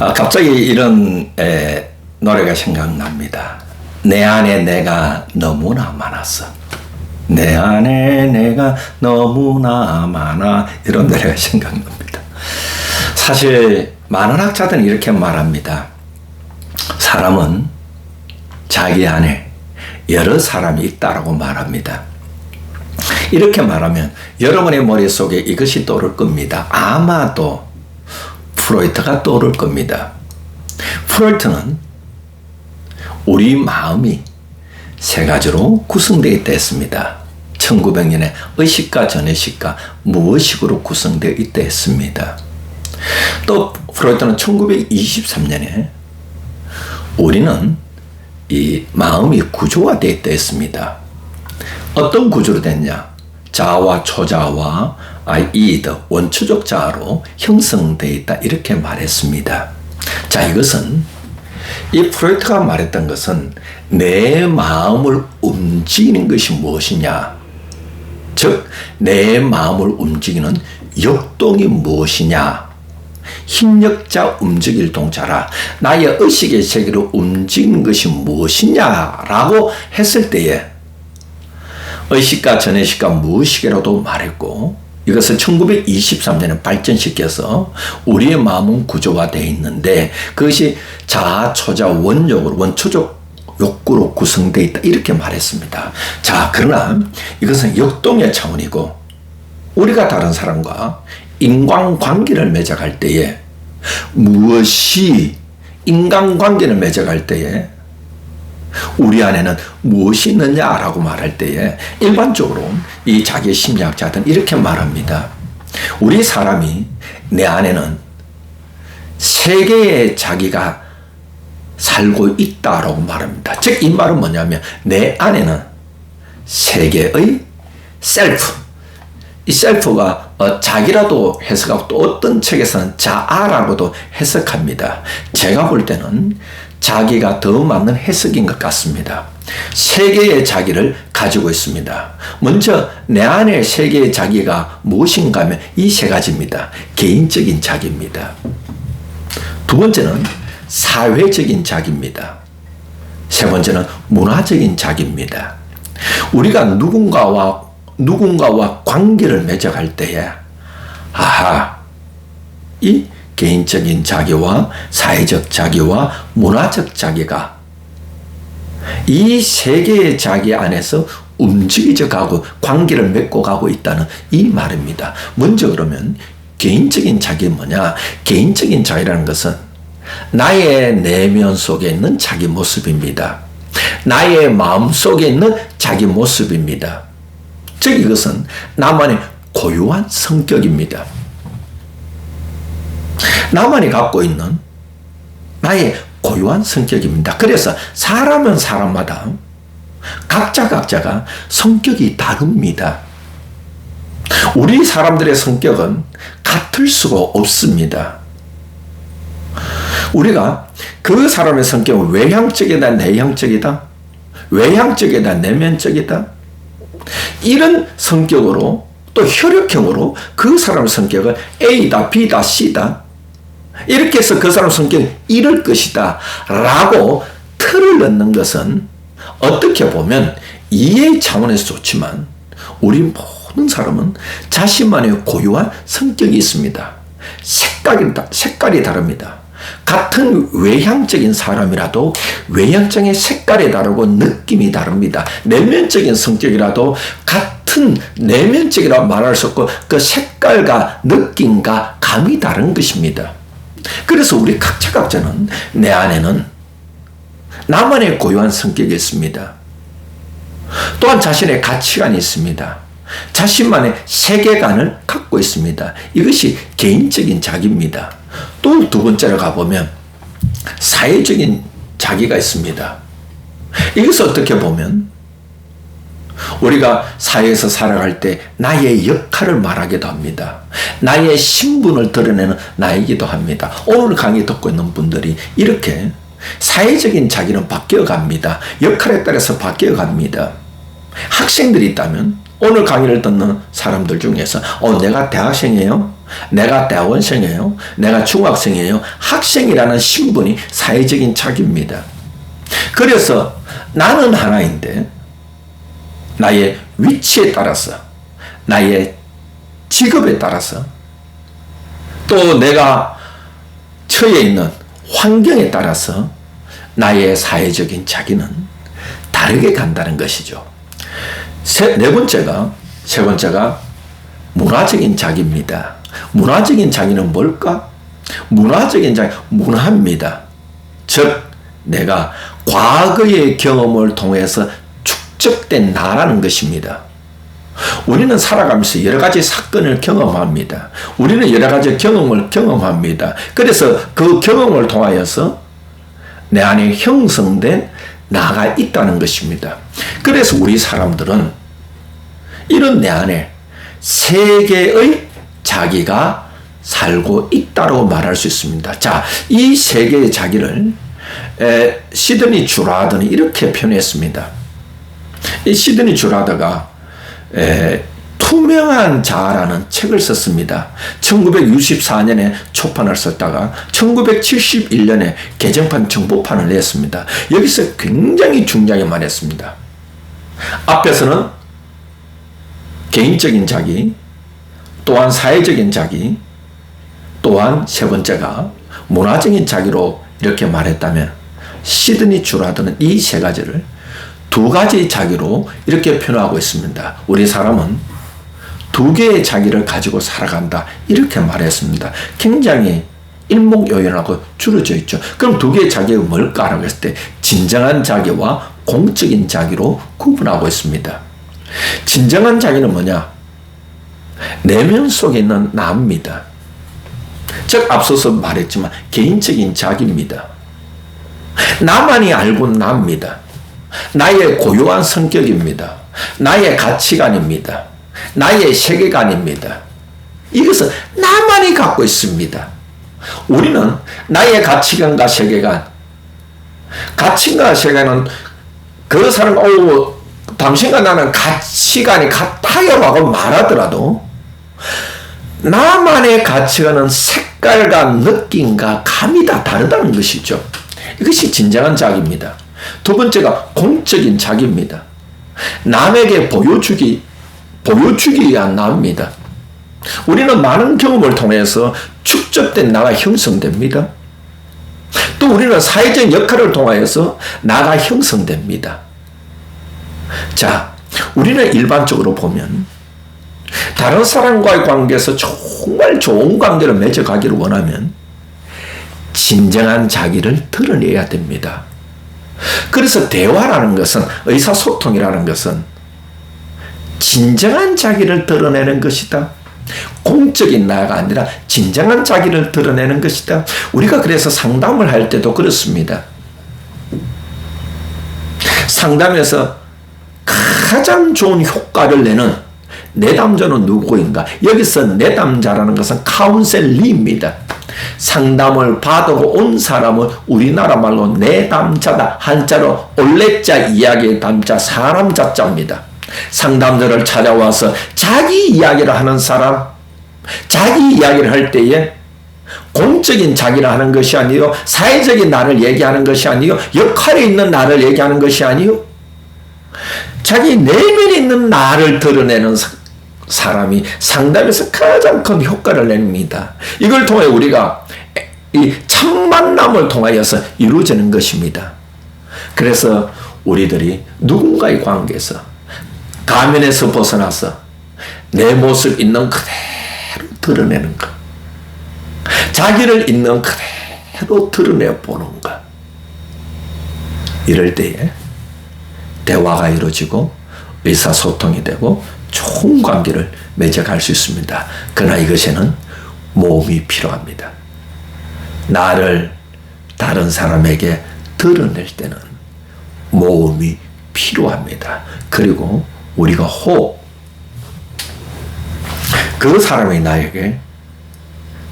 아, 갑자기 이런 에, 노래가 생각납니다. 내 안에 내가 너무나 많았어. 내 안에 내가 너무나 많아. 이런 노래가 생각납니다. 사실 많은 학자들은 이렇게 말합니다. 사람은 자기 안에 여러 사람이 있다라고 말합니다. 이렇게 말하면 여러분의 머릿속에 이것이 떠오를 겁니다. 아마도 프로이트가 떠오를 겁니다. 프로이트는 우리 마음이 세 가지로 구성되어 있다 했습니다. 1900년에 의식과 전의식과 무의식으로 구성되어 있다 했습니다. 또 프로이트는 1923년에 우리는 이 마음이 구조화되어 있다 했습니다. 어떤 구조로 됐냐? 자와 초자와 이드 원초적 자로 형성되어 있다. 이렇게 말했습니다. 자 이것은 이 프로이트가 말했던 것은 내 마음을 움직이는 것이 무엇이냐? 즉 내 마음을 움직이는 역동이 무엇이냐? 힘력자 움직일 동자라. 나의 의식의 세계를 움직이는 것이 무엇이냐라고 했을 때에 의식과 전의식과 무의식이라도 말했고 이것을 1923년에 발전시켜서 우리의 마음은 구조화되어 있는데 그것이 자아, 초자, 원욕으로 원초적 욕구로 구성되어 있다 이렇게 말했습니다. 자 그러나 이것은 역동의 차원이고 우리가 다른 사람과 인간관계를 맺어갈 때에 무엇이 인간관계를 맺어갈 때에 우리 안에는 무엇이 있느냐라고 말할 때에 일반적으로 이 자기 심리학자들은 이렇게 말합니다. 우리 사람이 내 안에는 세 개의 자기가 살고 있다라고 말합니다. 즉, 이 말은 뭐냐면 내 안에는 세 개의 셀프, 이 셀프가 어, 자기라도 해석하고 또 어떤 책에서는 자아라고도 해석합니다. 제가 볼 때는 자기가 더 맞는 해석인 것 같습니다. 세계의 자기를 가지고 있습니다. 먼저 내 안에 세계의 자기가 무엇인가 하면 이 세 가지입니다. 개인적인 자기입니다. 두 번째는 사회적인 자기입니다. 세 번째는 문화적인 자기입니다. 우리가 누군가와 누군가와 관계를 맺어갈 때에 아하 이 개인적인 자기와 사회적 자기와 문화적 자기가 이 세 개의 자기 안에서 움직이져 가고 관계를 맺고 가고 있다는 이 말입니다. 먼저 그러면 개인적인 자기 뭐냐? 개인적인 자기라는 것은 나의 내면 속에 있는 자기 모습입니다. 나의 마음 속에 있는 자기 모습입니다. 즉 이것은 나만의 고유한 성격입니다. 나만이 갖고 있는 나의 고유한 성격입니다. 그래서 사람은 사람마다 각자 각자가 성격이 다릅니다. 우리 사람들의 성격은 같을 수가 없습니다. 우리가 그 사람의 성격은 외향적이다, 내향적이다, 외향적이다, 내면적이다, 이런 성격으로 또 혈액형으로 그 사람의 성격을 A다, B다, C다, 이렇게 해서 그 사람 성격이 이럴 것이다. 라고 틀을 넣는 것은 어떻게 보면 이해 차원에서 좋지만 우리 모든 사람은 자신만의 고유한 성격이 있습니다. 색깔이, 색깔이 다릅니다. 같은 외향적인 사람이라도 외향적인 색깔이 다르고 느낌이 다릅니다. 내면적인 성격이라도 같은 내면적이라고 말할 수 없고 그 색깔과 느낌과 감이 다른 것입니다. 그래서 우리 각자 각자는 내 안에는 나만의 고유한 성격이 있습니다. 또한 자신의 가치관이 있습니다. 자신만의 세계관을 갖고 있습니다. 이것이 개인적인 자기입니다. 또 두 번째로 가보면 사회적인 자기가 있습니다. 이것을 어떻게 보면 우리가 사회에서 살아갈 때 나의 역할을 말하기도 합니다. 나의 신분을 드러내는 나이기도 합니다. 오늘 강의 듣고 있는 분들이 이렇게 사회적인 자기는 바뀌어 갑니다. 역할에 따라서 바뀌어 갑니다. 학생들이 있다면 오늘 강의를 듣는 사람들 중에서 어 내가 대학생이에요. 내가 대학원생이에요. 내가 중학생이에요. 학생이라는 신분이 사회적인 자기입니다. 그래서 나는 하나인데 나의 위치에 따라서 나의 직업에 따라서 또 내가 처해 있는 환경에 따라서 나의 사회적인 자기는 다르게 간다는 것이죠. 세, 네 번째가, 세 번째가 문화적인 자기입니다. 문화적인 자기는 뭘까? 문화적인 자기, 문화입니다. 즉, 내가 과거의 경험을 통해서 축적된 나라는 것입니다. 우리는 살아가면서 여러 가지 사건을 경험합니다. 우리는 여러 가지 경험을 경험합니다. 그래서 그 경험을 통하여서 내 안에 형성된 나가 있다는 것입니다. 그래서 우리 사람들은 이런 내 안에 세 개의 자기가 살고 있다고 말할 수 있습니다. 자, 이세 개의 자기를 에, 시드니 주라드는 이렇게 표현했습니다. 이 시드니 주라드가 에, 투명한 자라는 책을 썼습니다. 1964년에 초판을 썼다가 1971년에 개정판 정보판을 냈습니다. 여기서 굉장히 중요하게 말했습니다. 앞에서는 개인적인 자기, 또한 사회적인 자기, 또한 세 번째가 문화적인 자기로 이렇게 말했다면 시드니 주라드는 이 세 가지를 두 가지 자기로 이렇게 표현하고 있습니다. 우리 사람은 두 개의 자기를 가지고 살아간다. 이렇게 말했습니다. 굉장히 일목요연하고 줄어져 있죠. 그럼 두 개의 자기가 뭘까라고 했을 때 진정한 자기와 공적인 자기로 구분하고 있습니다. 진정한 자기는 뭐냐? 내면 속에 있는 나입니다. 즉 앞서서 말했지만 개인적인 자기입니다. 나만이 알고 납니다. 나의 고유한 성격입니다. 나의 가치관입니다. 나의 세계관입니다. 이것은 나만이 갖고 있습니다. 우리는 나의 가치관과 세계관, 가치관과 세계관은 그 사람, 어, 당신과 나는 가치관이 같아요라고 말하더라도 나만의 가치관은 색깔과 느낌과 감이 다 다르다는 것이죠. 이것이 진정한 자기입니다. 두 번째가 공적인 자기입니다. 남에게 보여주기, 보여주기 위한 나입니다. 우리는 많은 경험을 통해서 축적된 나가 형성됩니다. 또 우리는 사회적 역할을 통하여서 나가 형성됩니다. 자, 우리는 일반적으로 보면 다른 사람과의 관계에서 정말 좋은 관계를 맺어가기를 원하면 진정한 자기를 드러내야 됩니다. 그래서 대화라는 것은 의사소통이라는 것은 진정한 자기를 드러내는 것이다. 공적인 나가 아니라 진정한 자기를 드러내는 것이다. 우리가 그래서 상담을 할 때도 그렇습니다. 상담에서 가장 좋은 효과를 내는 내담자는 누구인가? 여기서 내담자라는 것은 카운셀리입니다. 상담을 받으러 온 사람은 우리나라 말로 내담자다. 한자로 올레자 이야기의 담자 사람 자자입니다. 상담자를 찾아와서 자기 이야기를 하는 사람, 자기 이야기를 할 때에 공적인 자기를 하는 것이 아니요 사회적인 나를 얘기하는 것이 아니요 역할에 있는 나를 얘기하는 것이 아니요 자기 내면에 있는 나를 드러내는 사람이 상담에서 가장 큰 효과를 냅니다. 이걸 통해 우리가 이 참 만남을 통하여서 이루어지는 것입니다. 그래서 우리들이 누군가의 관계에서 가면에서 벗어나서 내 모습 있는 그대로 드러내는 것. 자기를 있는 그대로 드러내 보는 것. 이럴 때에 대화가 이루어지고 의사소통이 되고 좋은 관계를 맺어갈 수 있습니다. 그러나 이것에는 모험이 필요합니다. 나를 다른 사람에게 드러낼 때는 모험이 필요합니다. 그리고 우리가 혹그 사람이 나에게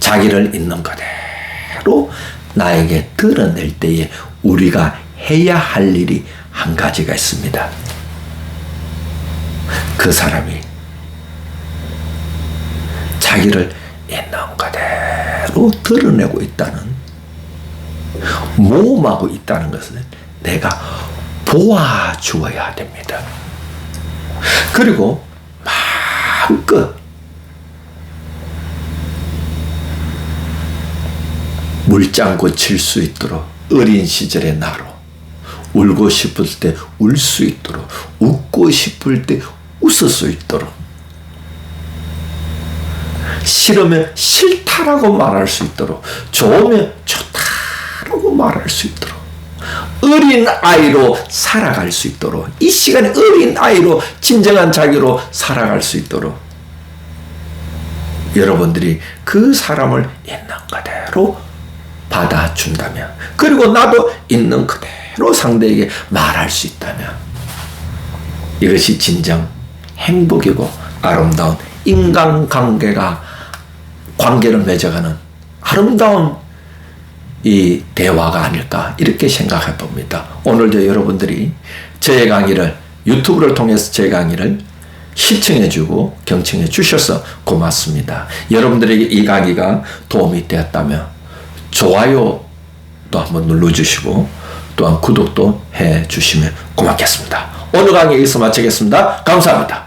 자기를 있는 그대로 나에게 드러낼 때에 우리가 해야 할 일이 한 가지가 있습니다. 그 사람이 자기를 있는 그대로 드러내고 있다는 모험하고 있다는 것을 내가 보아주어야 됩니다. 그리고 마음껏 물장구 칠수 있도록 어린 시절의 나로 울고 싶을 때 울 수 있도록 웃고 싶을 때 웃을 수 있도록. 싫으면 싫다라고 말할 수 있도록 좋으면 좋다라고 말할 수 있도록 어린 아이로 살아갈 수 있도록 이 시간에 어린 아이로 진정한 자기로 살아갈 수 있도록. 여러분들이 그 사람을 있는 그대로 받아준다면 그리고 나도 있는 그대로 상대에게 말할 수 있다면 이것이 진정 행복이고 아름다운 인간관계가 관계를 맺어가는 아름다운 이 대화가 아닐까 이렇게 생각해 봅니다. 오늘도 여러분들이 제 강의를 유튜브를 통해서 제 강의를 시청해 주고 경청해 주셔서 고맙습니다. 여러분들에게 이 강의가 도움이 되었다면 좋아요도 한번 눌러 주시고 또한 구독도 해 주시면 고맙겠습니다. 오늘 강의 여기서 마치겠습니다. 감사합니다.